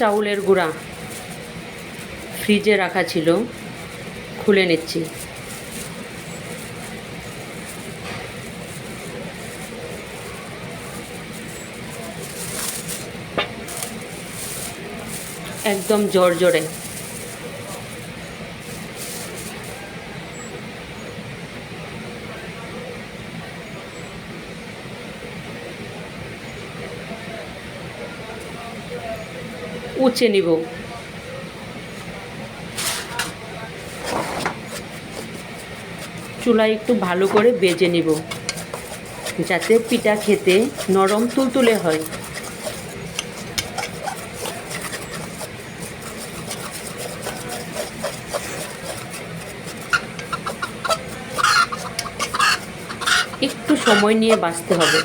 চাউলের গুঁড়া ফ্রিজে রাখা ছিল খুলে নিচ্ছি। একদম জোর উঁচে নিব। চুলায় একটু ভালো করে বেজে নিব, যাতে পিঠা খেতে নরম তুলতুলে হয়। একটু সময় নিয়ে বাঁচতে হবে।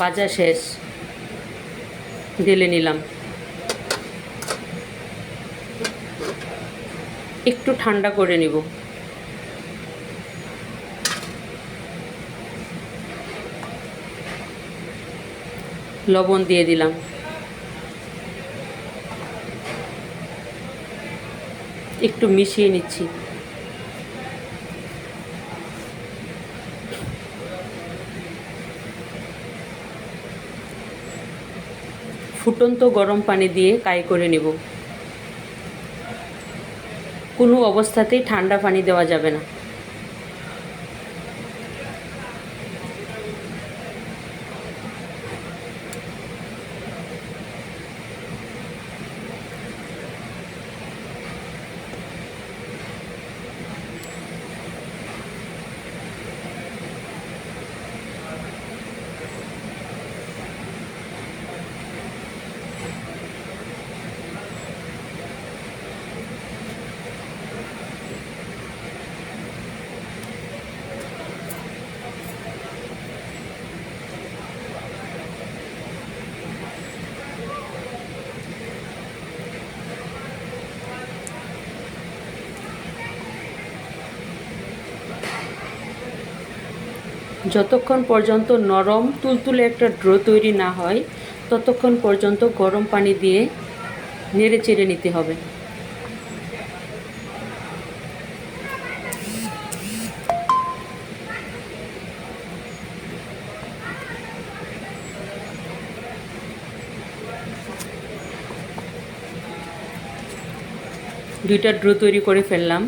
বাজা শেষ। ঢেলে নিলাম। একটু ঠান্ডা করে নিব। লবণ দিয়ে দিলাম। একটু মিশিয়ে নিচ্ছি। ফুটন্ত গরম পানি দিয়ে কাই করে নেব। কোনো অবস্থাতেই ঠান্ডা পানি দেওয়া যাবে না। যতক্ষণ পর্যন্ত নরম তুলতুলে একটা ড্রো তৈরি না হয়, ততক্ষণ পর্যন্ত গরম পানি দিয়ে নেড়ে চেড়ে নিতে হবে। দুইটা ড্রো তৈরি করে ফেললাম।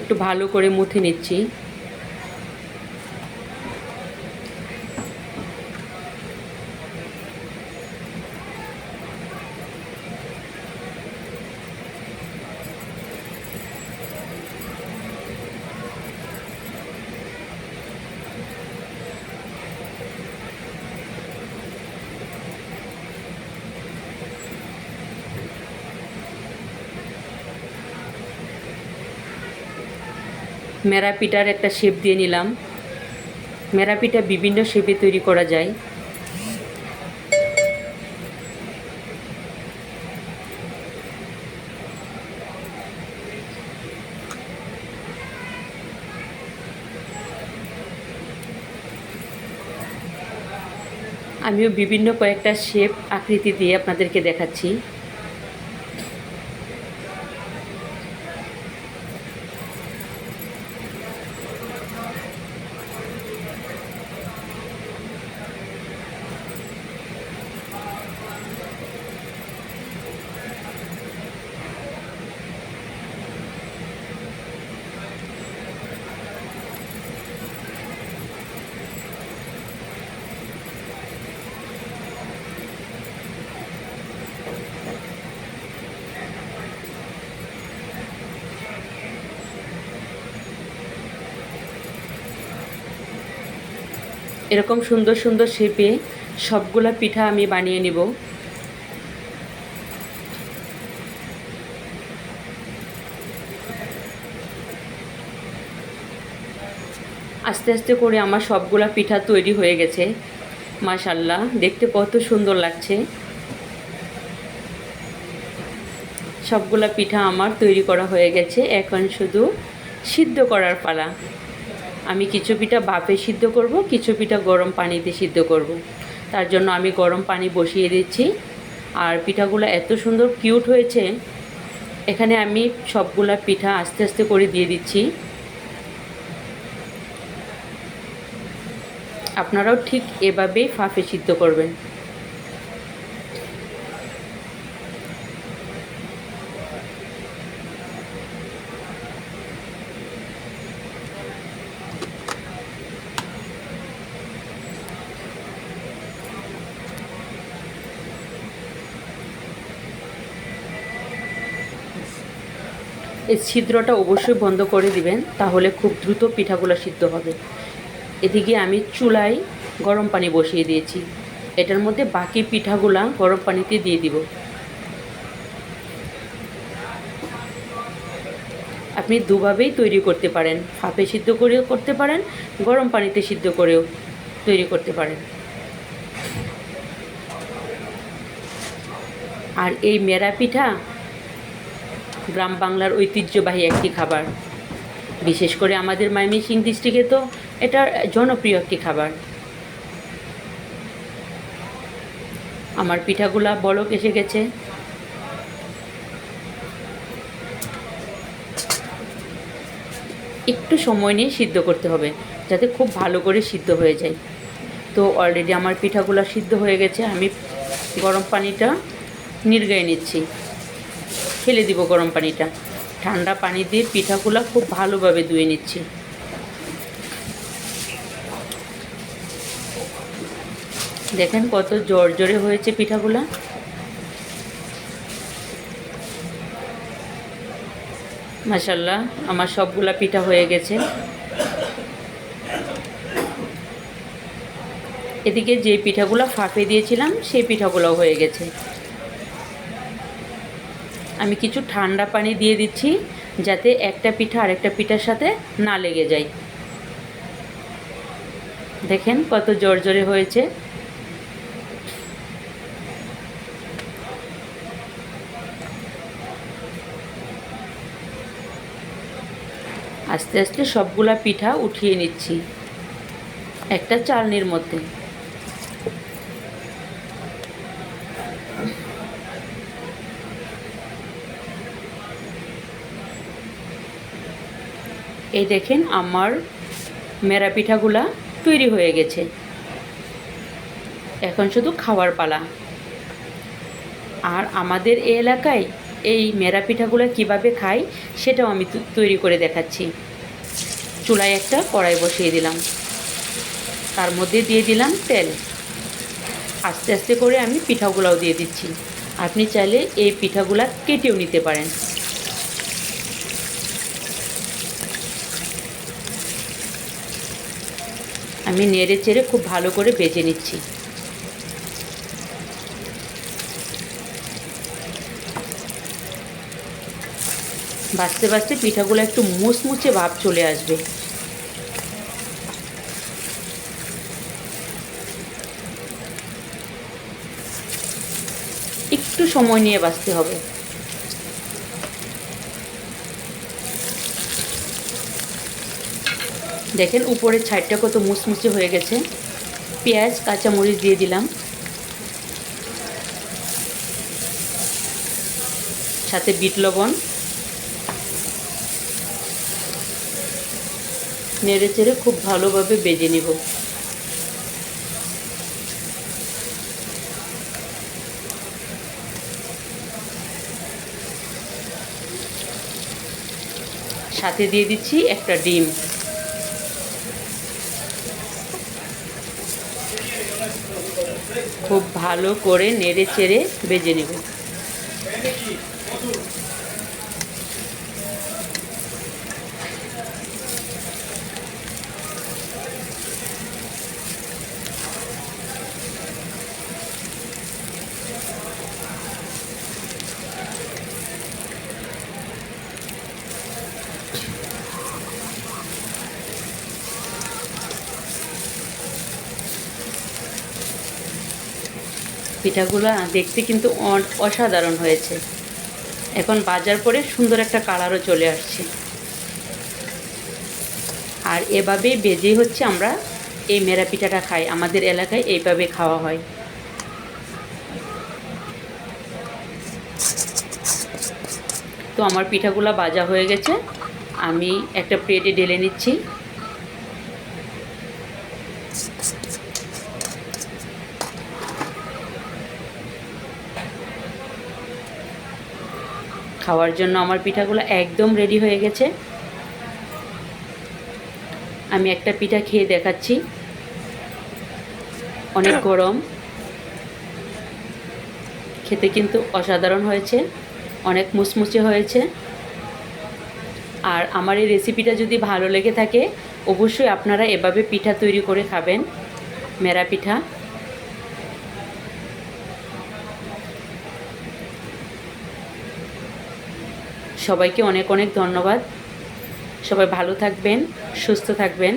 একটু ভালো করে মুথে নিচ্ছি। মেরা পিঠার একটা শেপ দিয়ে নিলাম। মেরা পিঠা বিভিন্ন শেপে তৈরি করা যায়। আমিও বিভিন্ন কয়েকটা শেপ আকৃতি দিয়ে আপনাদেরকে দেখাচ্ছি। এরকম সুন্দর সুন্দর শেপে সবগুলা পিঠা আমি বানিয়ে নেব। আস্তে আস্তে করে আমার সবগুলা পিঠা তৈরি হয়ে গেছে। মাশাল্লাহ দেখতে কত সুন্দর লাগছে। সবগুলা পিঠা আমার তৈরি করা হয়ে গেছে, এখন শুধু সিদ্ধ করার পালা। আমি কিছু পিঠা বাপে সিদ্ধ করব, কিছু পিঠা গরম পানিতে সিদ্ধ করব। তার জন্য আমি গরম পানি বসিয়ে দিচ্ছি। আর পিঠাগুলো এত সুন্দর কিউট হয়েছে, এখানে আমি সবগুলা পিঠা আস্তে আস্তে করে দিয়ে দিচ্ছি। আপনারাও ঠিক এভাবেই ফাঁপে সিদ্ধ করবেন। এই ছিদ্রটা অবশ্যই বন্ধ করে দিবেন, তাহলে খুব দ্রুত পিঠাগুলো সিদ্ধ হবে। এদিকে আমি চুলায় গরম পানি বসিয়ে দিয়েছি। এটার মধ্যে বাকি পিঠাগুলা গরম পানিতে দিয়ে দিব। আপনি দুভাবেই তৈরি করতে পারেন। ফাঁপে সিদ্ধ করেও করতে পারেন, গরম পানিতে সিদ্ধ করেও তৈরি করতে পারেন। আর এই মেরা পিঠা গ্রাম বাংলার ঐতিহ্যবাহী একটি খাবার। বিশেষ করে আমাদের ময়মনসিংহ ডিস্ট্রিক্টে তো এটা জনপ্রিয় একটি খাবার। আমার পিঠাগুলা বলক এসে গেছে। একটু সময় নিয়ে সিদ্ধ করতে হবে, যাতে খুব ভালো করে সিদ্ধ হয়ে যায়। তো অলরেডি আমার পিঠাগুলো সিদ্ধ হয়ে গেছে, আমি গরম পানিটা নির্গায়ে নিচ্ছি। ফেলে দিব গরম পানিটা। ঠান্ডা পানি দিয়ে পিঠাগুলো খুব ভালোভাবে ধুয়ে নিচ্ছি। দেখেন কত জোর জোরে হয়েছে পিঠাগুলা। মাসাল্লাহ আমার সবগুলা পিঠা হয়ে গেছে। এদিকে যে পিঠাগুলো ফাঁপে দিয়েছিলাম, সেই পিঠাগুলোও হয়ে গেছে। আমি কিছু ঠান্ডা পানি দিয়ে দিচ্ছি যাতে একটা পিঠা আরেকটা পিঠার সাথে না লেগে যায়। দেখেন কত জোর জোরে হয়েছে। আস্তে আস্তে সবগুলা পিঠা উঠিয়ে নিচ্ছি। একটা চালনির মধ্যে। এই দেখেন আমার মেরা পিঠাগুলা তৈরি হয়ে গেছে। এখন শুধু খাওয়ার পালা। আর আমাদের এই এলাকায় এই মেরা পিঠাগুলো কীভাবে খাই সেটাও আমি তৈরি করে দেখাচ্ছি। চুলায় একটা কড়াই বসিয়ে দিলাম। তার মধ্যে দিয়ে দিলাম তেল। আস্তে আস্তে করে আমি পিঠাগুলাও দিয়ে দিচ্ছি। আপনি চাইলে এই পিঠাগুলা কেটেও নিতে পারেন। আমি নেড়ে চেড়ে খুব ভালো করে বেজে নিচ্ছি। বাঁচতে বাঁচতে পিঠাগুলো একটু মুচমুচে ভাব চলে আসবে। একটু সময় নিয়ে বাঁচতে হবে। দেখেন উপরের ছাইডটা কত মুচমুচে হয়ে গেছে। পেঁয়াজ, কাঁচামরিচ দিয়ে দিলাম। সাথে বিট লবণ। নেড়ে চেড়ে খুব ভালোভাবে বেজে নিব। সাথে দিয়ে দিচ্ছি একটা ডিম। খুব ভালো করে নেড়ে চেড়ে বেজে নেব। পিঠাগুলো দেখতে কিন্তু অসাধারণ হয়েছে। এখন বাজার পরে সুন্দর একটা কালারও চলে আসছে। আর এভাবে বেজে হচ্ছে আমরা এই মেরা পিঠাটা খাই। আমাদের এলাকায় এইভাবে খাওয়া হয়। তো আমার পিঠাগুলো বাজা হয়ে গেছে। আমি একটা প্লেটে ঢেলে নিচ্ছি। খাওয়ার জন্য আমার পিঠাগুলো একদম রেডি হয়ে গেছে। আমি একটা পিঠা খেয়ে দেখাচ্ছি। অনেক গরম। খেতে কিন্তু অসাধারণ হয়েছে। অনেক মুচমুচে হয়েছে। আর আমার এই রেসিপিটা যদি ভালো লেগে থাকে, অবশ্যই আপনারা এভাবে পিঠা তৈরি করে খাবেন। মেরা পিঠা। সবাইকে অনেক অনেক ধন্যবাদ। সবাই ভালো থাকবেন সুস্থ থাকবেন।